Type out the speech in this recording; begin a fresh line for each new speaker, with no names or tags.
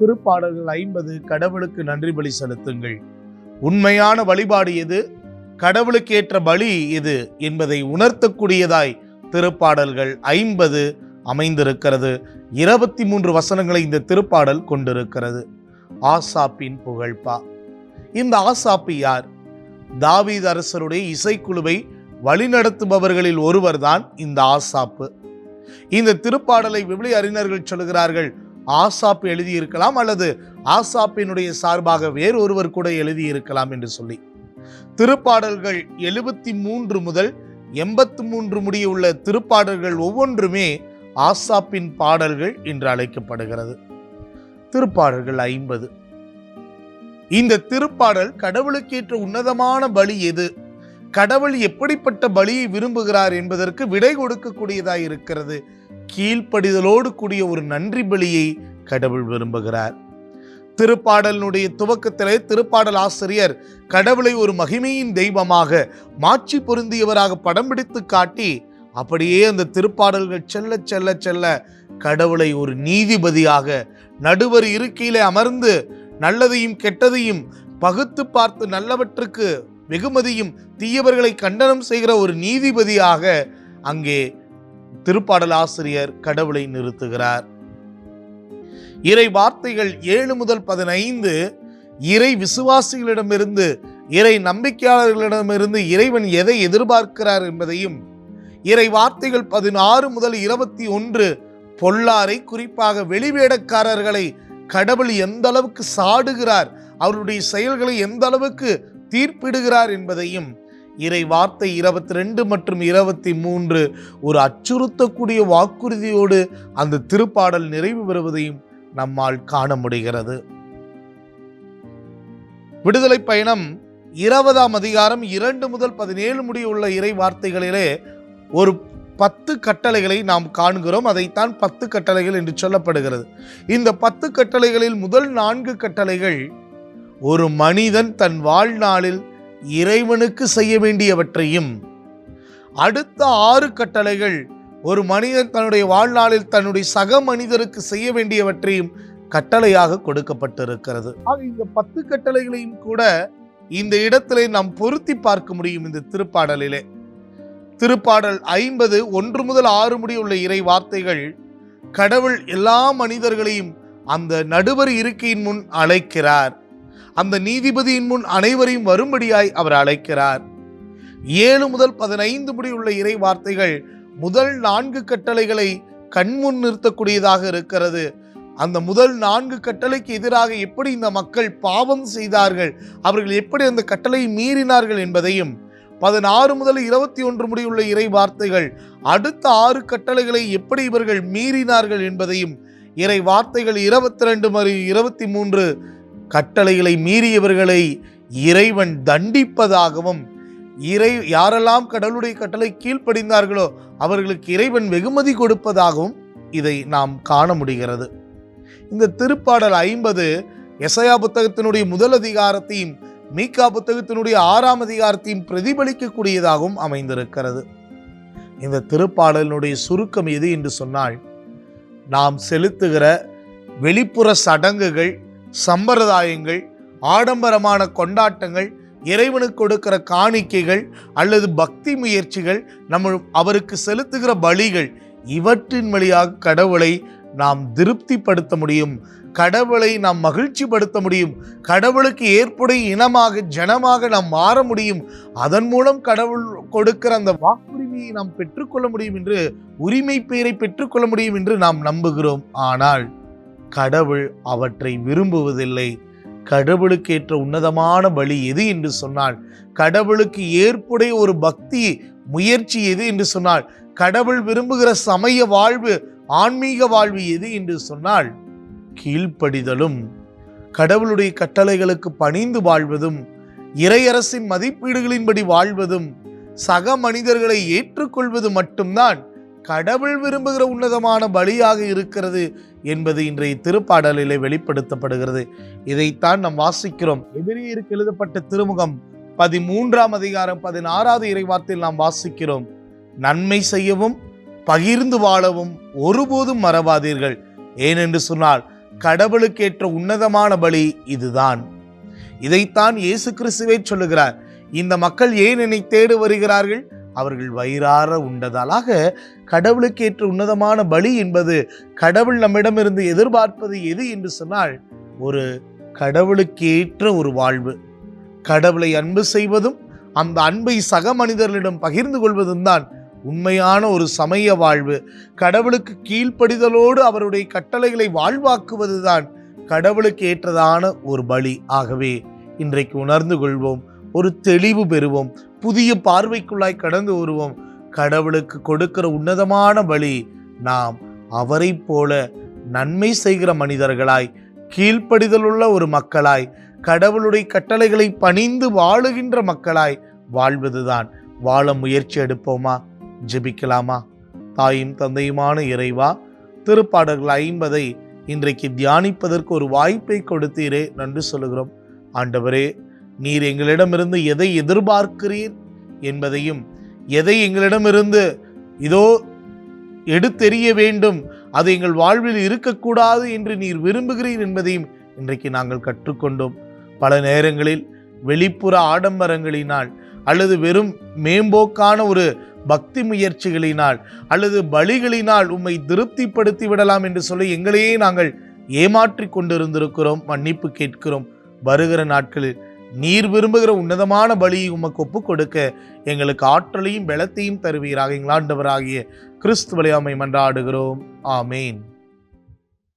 திருப்பாடல்கள் ஐம்பது கடவுளுக்கு நன்றி பலி செலுத்துங்கள். உண்மையான வழிபாடு எது? கடவுளுக்கேற்ற பலி எது? என்பதை உணர்த்தக்கூடியதாய் திருப்பாடல்கள் ஐம்பது அமைந்திருக்கிறது. இருபத்தி மூன்று வசனங்களை இந்த திருப்பாடல் கொண்டிருக்கிறது. ஆசாப்பின் புகழ்பா இந்த ஆசாப்பி யார்? தாவீத் அரசருடைய இசைக்குழுவை வழிநடத்துபவர்களில் ஒருவர்தான் இந்த ஆசாப்பு. இந்த திருப்பாடலை விபிலி அறிஞர்கள் சொல்கிறார்கள் ஆசாப் எழுதியிருக்கலாம் அல்லது ஆசாப்பினுடைய சார்பாக வேறு ஒருவர் கூட எழுதியிருக்கலாம் என்று சொல்லி. திருப்பாடல்கள் எழுபத்தி மூன்று முதல் எண்பத்தி மூன்று முடிய உள்ள திருப்பாடல்கள் ஒவ்வொன்றுமே ஆசாப்பின் பாடல்கள் என்று அழைக்கப்படுகிறது. திருப்பாடல்கள் ஐம்பது. இந்த திருப்பாடல் கடவுளுக்கேற்ற உன்னதமான பலி எது? கடவுள் எப்படிப்பட்ட பலியை விரும்புகிறார் என்பதற்கு விடை கொடுக்கக்கூடியதாய் இருக்கிறது. கீழ்ப்படிதலோடு கூடிய ஒரு நன்றி பலியை கடவுள் விரும்புகிறார். திருப்பாடலினுடைய துவக்கத்திலே திருப்பாடல் ஆசிரியர் கடவுளை ஒரு மகிமையின் தெய்வமாக மாட்சி பொருந்தியவராக படம் பிடித்து காட்டி அப்படியே அந்த திருப்பாடல்கள் செல்ல செல்ல செல்ல கடவுளை ஒரு நீதிபதியாக நடுவர் இருக்கையிலே அமர்ந்து நல்லதையும் கெட்டதையும் பகுத்து பார்த்து நல்லவற்றுக்கு வெகுமதியும் தீயவர்களை கண்டனம் செய்கிற ஒரு நீதிபதியாக அங்கே திருப்பாடல் ஆசிரியர் கடவுளை நிறுத்துகிறார். இறை வார்த்தைகள் ஏழு முதல் பதினைந்து இறை விசுவாசிகளிடமிருந்து இறை நம்பிக்கையாளர்களிடமிருந்து இறைவன் எதை எதிர்பார்க்கிறார் என்பதையும் இறை வார்த்தைகள் பதினாறு முதல் இருபத்தி ஒன்று பொல்லாரை குறிப்பாக வெளிவேடக்காரர்களை கடவுள் எந்த அளவுக்கு சாடுகிறார் அவருடைய செயல்களை எந்த அளவுக்கு தீர்ப்பிடுகிறார் என்பதையும் இறை வார்த்தை இருபத்தி ரெண்டு மற்றும் இருபத்தி மூன்று ஒரு அச்சுறுத்தக்கூடிய வாக்குறுதியோடு அந்த திருப்பாடல் நிறைவு பெறுவதையும் நம்மால் காண முடிகிறது. விடுதலை பயணம் இருபதாம் அதிகாரம் இரண்டு முதல் பதினேழு முடிய உள்ள இறை வார்த்தைகளிலே ஒரு பத்து கட்டளைகளை நாம் காண்கிறோம். அதைத்தான் பத்து கட்டளைகள் என்று சொல்லப்படுகிறது. இந்த பத்து கட்டளைகளில் முதல் நான்கு கட்டளைகள் ஒரு மனிதன் தன் வாழ்நாளில் இறைவனுக்கு செய்ய வேண்டியவற்றையும் அடுத்த ஆறு கட்டளைகள் ஒரு மனிதன் தன்னுடைய வாழ்நாளில் தன்னுடைய சக மனிதருக்கு செய்ய வேண்டியவற்றையும் கட்டளையாக கொடுக்கப்பட்டிருக்கிறது. ஆக இந்த பத்து கட்டளைகளையும் கூட இந்த இடத்திலே நாம் பொருத்தி பார்க்க முடியும் இந்த திருப்பாடலிலே. திருப்பாடல் ஐம்பது ஒன்று முதல் ஆறு முடி உள்ள இறை வார்த்தைகள் கடவுள் எல்லா மனிதர்களையும் அந்த நடுவர் இருக்கையின் முன் அழைக்கிறார். அந்த நீதிபதியின் முன் அனைவரையும் வரும்படியாய் அவர் அழைக்கிறார். ஏழு முதல் பதினைந்து முடி உள்ள இறை வார்த்தைகள் முதல் நான்கு கட்டளைகளை கண்முன் நிறுத்தக்கூடியதாக இருக்கிறது. அந்த முதல் நான்கு கட்டளைக்கு எதிராக எப்படி இந்த மக்கள் பாவம் செய்தார்கள் அவர்கள் எப்படி அந்த கட்டளை மீறினார்கள் என்பதையும் பதினாறு முதல் இருபத்தி ஒன்று முடியுள்ள இறை வார்த்தைகள் அடுத்த ஆறு கட்டளைகளை எப்படி இவர்கள் மீறினார்கள் என்பதையும் இறை வார்த்தைகள் இருபத்தி ரெண்டு மறு இருபத்தி மூன்று கட்டளைகளை மீறியவர்களை இறைவன் தண்டிப்பதாகவும் இறை யாரெல்லாம் கடவுளுடைய கட்டளை கீழ்ப்படிந்தார்களோ அவர்களுக்கு இறைவன் வெகுமதி கொடுப்பதாகவும் இதை நாம் காண முடிகிறது. இந்த திருப்பாடல் ஐம்பது எசையா புத்தகத்தினுடைய முதல் அதிகாரத்தையும் மீகா புத்தகத்தினுடைய ஆறாம் அதிகாரத்தையும் பிரதிபலிக்கக்கூடியதாகவும் அமைந்திருக்கிறது. இந்த திருப்பாடலினுடைய சுருக்கம் எது என்று சொன்னால் நாம் செலுத்துகிற வெளிப்புற சடங்குகள் சம்பிரதாயங்கள் ஆடம்பரமான கொண்டாட்டங்கள் இறைவனுக்கு கொடுக்கிற காணிக்கைகள் அல்லது பக்தி முயற்சிகள் நம்ம அவருக்கு செலுத்துகிற பலிகள் இவற்றின் வழியாக கடவுளை நாம் திருப்திப்படுத்த முடியும் கடவுளை நாம் மகிழ்ச்சிப்படுத்த முடியும் கடவுளுக்கு ஏற்புடைய இனமாக ஜனமாக நாம் மாற முடியும் அதன் மூலம் கடவுள் கொடுக்கிற அந்த வாக்குரிமையை நாம் பெற்றுக்கொள்ள முடியும் என்று உரிமை பெயரை பெற்றுக்கொள்ள முடியும் என்று நாம் நம்புகிறோம். ஆனால் கடவுள் அவற்றை விரும்புவதில்லை. கடவுளுக்கு ஏற்ற உன்னதமான வழி எது என்று சொன்னால் கடவுளுக்கு ஏற்புடைய ஒரு பக்தி முயற்சி எது என்று சொன்னால் கடவுள் விரும்புகிற சமய வாழ்வு ஆன்மீக வாழ்வு எது என்று சொன்னால் கீழ்ப்படிதலும் கடவுளுடைய கட்டளைகளுக்கு பணிந்து வாழ்வதும் இறையரசின் மதிப்பீடுகளின்படி வாழ்வதும் சக மனிதர்களை ஏற்றுக்கொள்வது மட்டும்தான் கடவுள் விரும்புகிற உன்னதமான பலியாக இருக்கிறது என்பது இன்றைய திருப்பாடலிலே வெளிப்படுத்தப்படுகிறது. இதைத்தான் நாம் வாசிக்கிறோம். எதிரியருக்கு எழுதப்பட்ட திருமுகம் பதிமூன்றாம் அதிகாரம் பதினாறாவது இறைவார்த்தையில் நாம் வாசிக்கிறோம். நன்மை செய்யவும் பகிர்ந்து வாழவும் ஒருபோதும் மறவாதீர்கள். ஏனென்று சொன்னால் கடவுளுக்கேற்ற உன்னதமான பலி இதுதான். இதைத்தான் இயேசு கிறிஸ்துவே சொல்லுகிறார். இந்த மக்கள் ஏன் என்னை தேடி வருகிறார்கள்? அவர்கள் வயிறார உண்டதாலாக கடவுளுக்கேற்ற உன்னதமான பலி என்பது கடவுள் நம்மிடமிருந்து எதிர்பார்ப்பது எது என்று சொன்னால் ஒரு கடவுளுக்கேற்ற ஒரு வாழ்வு. கடவுளை அன்பு செய்வதும் அந்த அன்பை சக மனிதர்களிடம் பகிர்ந்து கொள்வதும் தான் உண்மையான ஒரு சமய வாழ்வு. கடவுளுக்கு கீழ்ப்படிதலோடு அவருடைய கட்டளைகளை வாழ்வாக்குவதுதான் கடவுளுக்கு ஏற்றதான ஒரு பலி. ஆகவே இன்றைக்கு உணர்ந்து கொள்வோம் ஒரு தெளிவு பெறுவோம் புதிய பார்வைக்குள்ளாய் கடந்து வருவோம். கடவுளுக்கு கொடுக்கிற உன்னதமான வழி நாம் அவரைப் போல நன்மை செய்கிற மனிதர்களாய் கீழ்ப்படிதலுள்ள ஒரு மக்களாய் கடவுளுடைய கட்டளைகளை பணிந்து வாழுகின்ற மக்களாய் வாழ்வதுதான். வாழ முயற்சி எடுப்போமா? ஜெபிக்கலாமா? தாயும் தந்தையுமான இறைவா திருப்பாடல்கள் ஐம்பதை இன்றைக்கு தியானிப்பதற்கு ஒரு வாய்ப்பை கொடுத்தீரே நன்றி சொல்லுகிறோம். ஆண்டவரே நீர் எங்களிடமிருந்து எதை எதிர்பார்க்கிறீர் என்பதையும் எதை எங்களிடமிருந்து இதோ எடுத்தெறிய வேண்டும் அது எங்கள் வாழ்வில் இருக்கக்கூடாது என்று நீர் விரும்புகிறீர் என்பதையும் இன்றைக்கு நாங்கள் கற்றுக்கொண்டோம். பல நேரங்களில் வெளிப்புற ஆடம்பரங்களினால் அல்லது வெறும் மேம்போக்கான ஒரு பக்தி முயற்சிகளினால் அல்லது பலிகளினால் உம்மை திருப்திப்படுத்தி விடலாம் என்று சொல்லி எங்களையே நாங்கள் ஏமாற்றி கொண்டிருந்திருக்கிறோம் மன்னிப்பு கேட்கிறோம். வருகிற நாட்களில் நீர் விரும்புகிற உன்னதமான பலியை உமக்கு ஒப்பு கொடுக்க எங்களுக்கு ஆற்றலையும் பலத்தையும் தருவீராக. எங்களாண்டவராகிய கிறிஸ்துவலையாமை மன்றாடுகிறோம். ஆமேன்.